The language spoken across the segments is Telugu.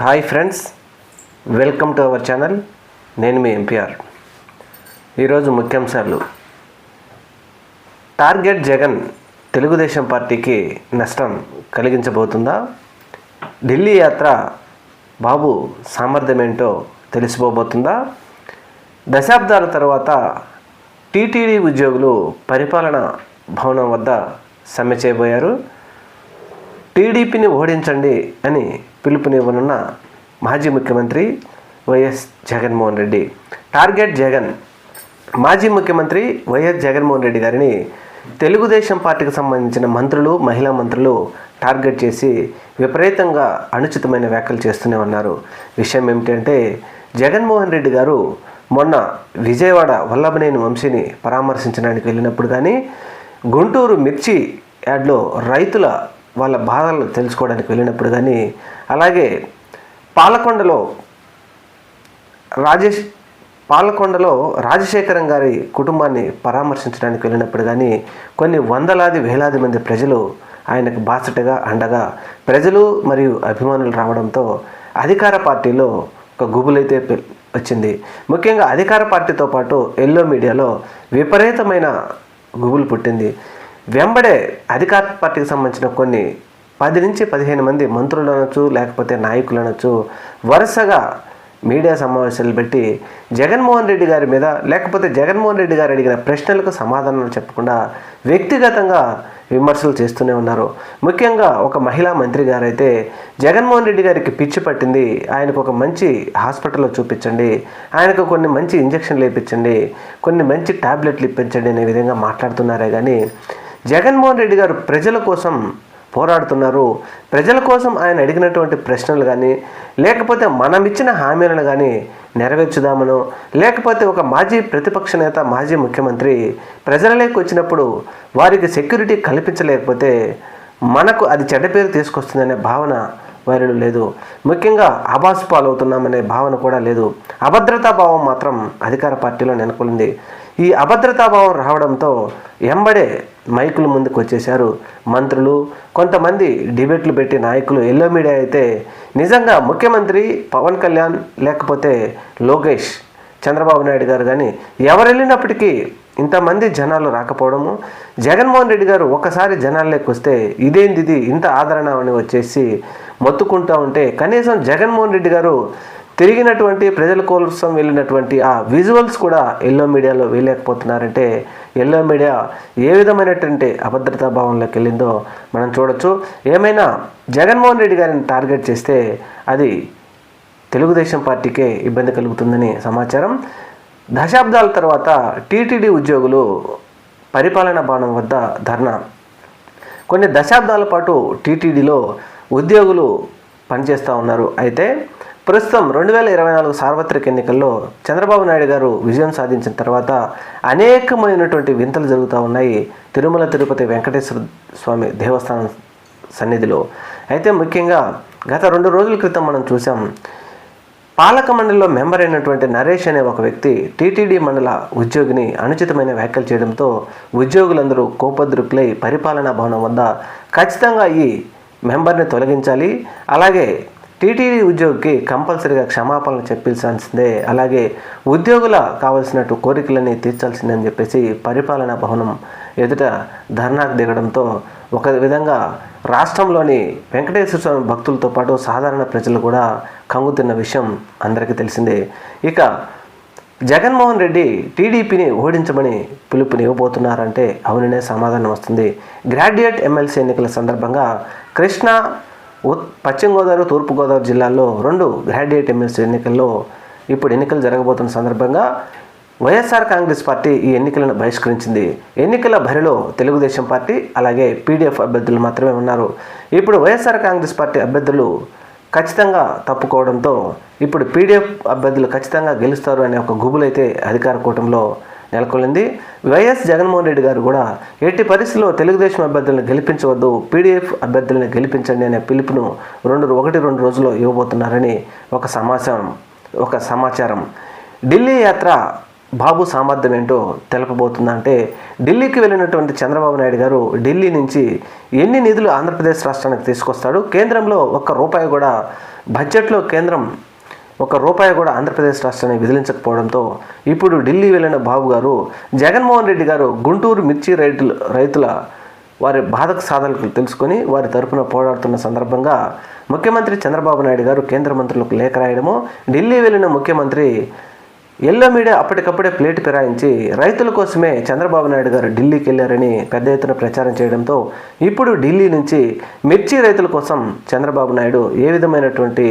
Hi friends welcome to our channel. నేను మీ ఎంపీఆర్ ఈరోజు ముఖ్యాంశాలు. టార్గెట్ జగన్ తెలుగుదేశం పార్టీకి నష్టం కలిగించబోతుందా? ఢిల్లీ యాత్ర బాబు సామర్థ్యమేంటో తెలిసిపోబోతుందా? దశాబ్దాల తర్వాత టీటీడీ ఉద్యోగులు పరిపాలన భవనం వద్ద సమ్మె చేయబోయారు. టీడీపీని ఓడించండి అని పిలుపునివ్వనున్న మాజీ ముఖ్యమంత్రి వైఎస్ జగన్మోహన్ రెడ్డి. టార్గెట్ జగన్. మాజీ ముఖ్యమంత్రి వైఎస్ జగన్మోహన్ రెడ్డి గారిని తెలుగుదేశం పార్టీకి సంబంధించిన మంత్రులు మహిళా మంత్రులు టార్గెట్ చేసి విపరీతంగా అనుచితమైన వ్యాఖ్యలు చేస్తూనే ఉన్నారు. విషయం ఏమిటంటే జగన్మోహన్ రెడ్డి గారు మొన్న విజయవాడ వల్లభనేని వంశీని పరామర్శించడానికి వెళ్ళినప్పుడు కానీ గుంటూరు మిర్చి యాడ్లో రైతుల వాళ్ళ బాధలు తెలుసుకోవడానికి వెళ్ళినప్పుడు కానీ అలాగే పాలకొండలో రాజేష్ పాలకొండలో రాజశేఖరం గారి కుటుంబాన్ని పరామర్శించడానికి వెళ్ళినప్పుడు కానీ కొన్ని వందలాది వేలాది మంది ప్రజలు ఆయనకు బాసటగా అండగా ప్రజలు మరియు అభిమానులు రావడంతో అధికార పార్టీలో ఒక గుబులైతే వచ్చింది. ముఖ్యంగా అధికార పార్టీతో పాటు ఎల్లో మీడియాలో విపరీతమైన గుబులు పుట్టింది. వెంబడే అధికార పార్టీకి సంబంధించిన కొన్ని పది నుంచి పదిహేను మంది మంత్రులు అనొచ్చు లేకపోతే నాయకులు అనొచ్చు వరుసగా మీడియా సమావేశాలు పెట్టి జగన్మోహన్ రెడ్డి గారి మీద లేకపోతే జగన్మోహన్ రెడ్డి గారు అడిగిన ప్రశ్నలకు సమాధానాలు చెప్పకుండా వ్యక్తిగతంగా విమర్శలు చేస్తూనే ఉన్నారు. ముఖ్యంగా ఒక మహిళా మంత్రి గారైతే జగన్మోహన్ రెడ్డి గారికి పిచ్చి పట్టింది ఆయనకు ఒక మంచి హాస్పిటల్లో చూపించండి ఆయనకు కొన్ని మంచి ఇంజక్షన్లు వేయించండి కొన్ని మంచి టాబ్లెట్లు ఇప్పించండి అనే విధంగా మాట్లాడుతున్నారే కానీ జగన్మోహన్ రెడ్డి గారు ప్రజల కోసం పోరాడుతున్నారు. ప్రజల కోసం ఆయన అడిగినటువంటి ప్రశ్నలు కానీ లేకపోతే మనం ఇచ్చిన హామీలను కానీ నెరవేర్చుదామనో లేకపోతే ఒక మాజీ ప్రతిపక్ష నేత మాజీ ముఖ్యమంత్రి ప్రజలలోకి వచ్చినప్పుడు వారికి సెక్యూరిటీ కల్పించలేకపోతే మనకు అది చెడ్డ పేరు తీసుకొస్తుందనే భావన వారిలో లేదు. ముఖ్యంగా ఆభాసు పాలవుతున్నామనే భావన కూడా లేదు. అభద్రతా భావం మాత్రం అధికార పార్టీలో నెలకొంది. ఈ అభద్రతాభావం రావడంతో ఎంబడే మైకుల ముందుకు వచ్చేశారు. మంత్రులు కొంతమంది డిబేట్లు పెట్టి నాయకులు ఎల్లో మీడియా అయితే నిజంగా ముఖ్యమంత్రి పవన్ కళ్యాణ్ లేకపోతే లోకేష్ చంద్రబాబు నాయుడు గారు కానీ ఎవరు వెళ్ళినప్పటికీ ఇంతమంది జనాలు రాకపోవడము. జగన్మోహన్ రెడ్డి గారు ఒకసారి జనాల్లోకి వస్తే ఇదేంది ఇది ఇంత ఆదరణ అని వచ్చేసి మొత్తుకుంటూ ఉంటే కనీసం జగన్మోహన్ రెడ్డి గారు తిరిగినటువంటి ప్రజల కోసం వెళ్ళినటువంటి ఆ విజువల్స్ కూడా ఎల్లో మీడియాలో వేయలేకపోతున్నారంటే ఎల్లో మీడియా ఏ విధమైనటువంటి అభద్రతా భావంలోకి వెళ్ళిందో మనం చూడొచ్చు. ఏమైనా జగన్మోహన్ రెడ్డి గారిని టార్గెట్ చేస్తే అది తెలుగుదేశం పార్టీకే ఇబ్బంది కలుగుతుందని సమాచారం. దశాబ్దాల తర్వాత టీటీడీ ఉద్యోగులు పరిపాలనా భవనం వద్ద ధర్నా. కొన్ని దశాబ్దాల పాటు టీటీడీలో ఉద్యోగులు పనిచేస్తూ ఉన్నారు. అయితే ప్రస్తుతం రెండు వేల ఇరవై నాలుగు సార్వత్రిక ఎన్నికల్లో చంద్రబాబు నాయుడు గారు విజయం సాధించిన తర్వాత అనేకమైనటువంటి వింతలు జరుగుతూ ఉన్నాయి. తిరుమల తిరుపతి వెంకటేశ్వర స్వామి దేవస్థానం సన్నిధిలో. అయితే ముఖ్యంగా గత రెండు రోజుల క్రితం మనం చూసాం పాలక మండలిలో మెంబర్ అయినటువంటి నరేష్ అనే ఒక వ్యక్తి టీటీడీ మండల ఉద్యోగిని అనుచితమైన వ్యాఖ్యలు చేయడంతో ఉద్యోగులందరూ కోపద్రుకులై పరిపాలనా భవనం వద్ద ఖచ్చితంగా ఈ మెంబర్ని తొలగించాలి. అలాగే టీటీడీ ఉద్యోగికి కంపల్సరీగా క్షమాపణలు చెప్పించాల్సిందే అలాగే ఉద్యోగుల కావలసినట్టు కోరికలని తీర్చాల్సిందే అని చెప్పేసి పరిపాలనా భవనం ఎదుట ధర్నాకు దిగడంతో ఒక విధంగా రాష్ట్రంలోని వెంకటేశ్వర స్వామి భక్తులతో పాటు సాధారణ ప్రజలు కూడా కంగుతున్న విషయం అందరికీ తెలిసిందే. ఇక జగన్మోహన్ రెడ్డి టీడీపీని ఓడించమని పిలుపుని ఇవ్వబోతున్నారంటే అవుననే సమాధానం వస్తుంది. గ్రాడ్యుయేట్ ఎమ్మెల్సీ ఎన్నికల సందర్భంగా కృష్ణా ఉత్ పశ్చిమ గోదావరి తూర్పు గోదావరి జిల్లాల్లో రెండు గ్రాడ్యుయేట్ ఎమ్మెల్సీ ఎన్నికల్లో ఇప్పుడు ఎన్నికలు జరగబోతున్న సందర్భంగా వైఎస్ఆర్ కాంగ్రెస్ పార్టీ ఈ ఎన్నికలను బహిష్కరించింది. ఎన్నికల బరిలో తెలుగుదేశం పార్టీ అలాగే పీడీఎఫ్ అభ్యర్థులు మాత్రమే ఉన్నారు. ఇప్పుడు వైఎస్ఆర్ కాంగ్రెస్ పార్టీ అభ్యర్థులు ఖచ్చితంగా తప్పుకోవడంతో ఇప్పుడు పీడీఎఫ్ అభ్యర్థులు ఖచ్చితంగా గెలుస్తారు అనే ఒక గుబులైతే అధికార కూటమిలో నెలకొల్లింది వైఎస్ జగన్మోహన్ రెడ్డి గారు కూడా ఎట్టి పరిస్థితుల్లో తెలుగుదేశం అభ్యర్థులను గెలిపించవద్దు పీడీఎఫ్ అభ్యర్థులను గెలిపించండి అనే పిలుపును రెండు ఒకటి రెండు రోజుల్లో ఇవ్వబోతున్నారని ఒక సమాచారం ఒక సమాచారం. ఢిల్లీ యాత్ర బాబు సామర్థ్యం ఏంటో తెలపబోతుందంటే ఢిల్లీకి వెళ్ళినటువంటి చంద్రబాబు నాయుడు గారు ఢిల్లీ నుంచి ఎన్ని నిధులు ఆంధ్రప్రదేశ్ రాష్ట్రానికి తీసుకొస్తాడు? కేంద్రంలో ఒక్క రూపాయి కూడా బడ్జెట్లో కేంద్రం ఒక రూపాయి కూడా ఆంధ్రప్రదేశ్ రాష్ట్రాన్ని విదిలించకపోవడంతో ఇప్పుడు ఢిల్లీ వెళ్ళిన బాబు గారు జగన్మోహన్ రెడ్డి గారు గుంటూరు మిర్చి రైతులు రైతుల వారి బాధక సాధనలు తెలుసుకొని వారి తరఫున పోరాడుతున్న సందర్భంగా ముఖ్యమంత్రి చంద్రబాబు నాయుడు గారు కేంద్ర మంత్రులకు లేఖ రాయడము ఢిల్లీ వెళ్ళిన ముఖ్యమంత్రి ఎల్లో మీడియా అప్పటికప్పుడే ప్లేట్ ఫిరాయించి రైతుల కోసమే చంద్రబాబు నాయుడు గారు ఢిల్లీకి వెళ్ళారని పెద్ద ఎత్తున ప్రచారం చేయడంతో ఇప్పుడు ఢిల్లీ నుంచి మిర్చి రైతుల కోసం చంద్రబాబు నాయుడు ఏ విధమైనటువంటి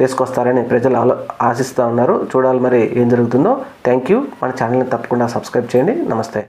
తీసుకొస్తారని ప్రజలు ఆలో ఆశిస్తూ ఉన్నారు. చూడాలి మరి ఏం జరుగుతుందో. థ్యాంక్ యూ మన ఛానల్ని తప్పకుండా సబ్స్క్రైబ్ చేయండి. నమస్తే.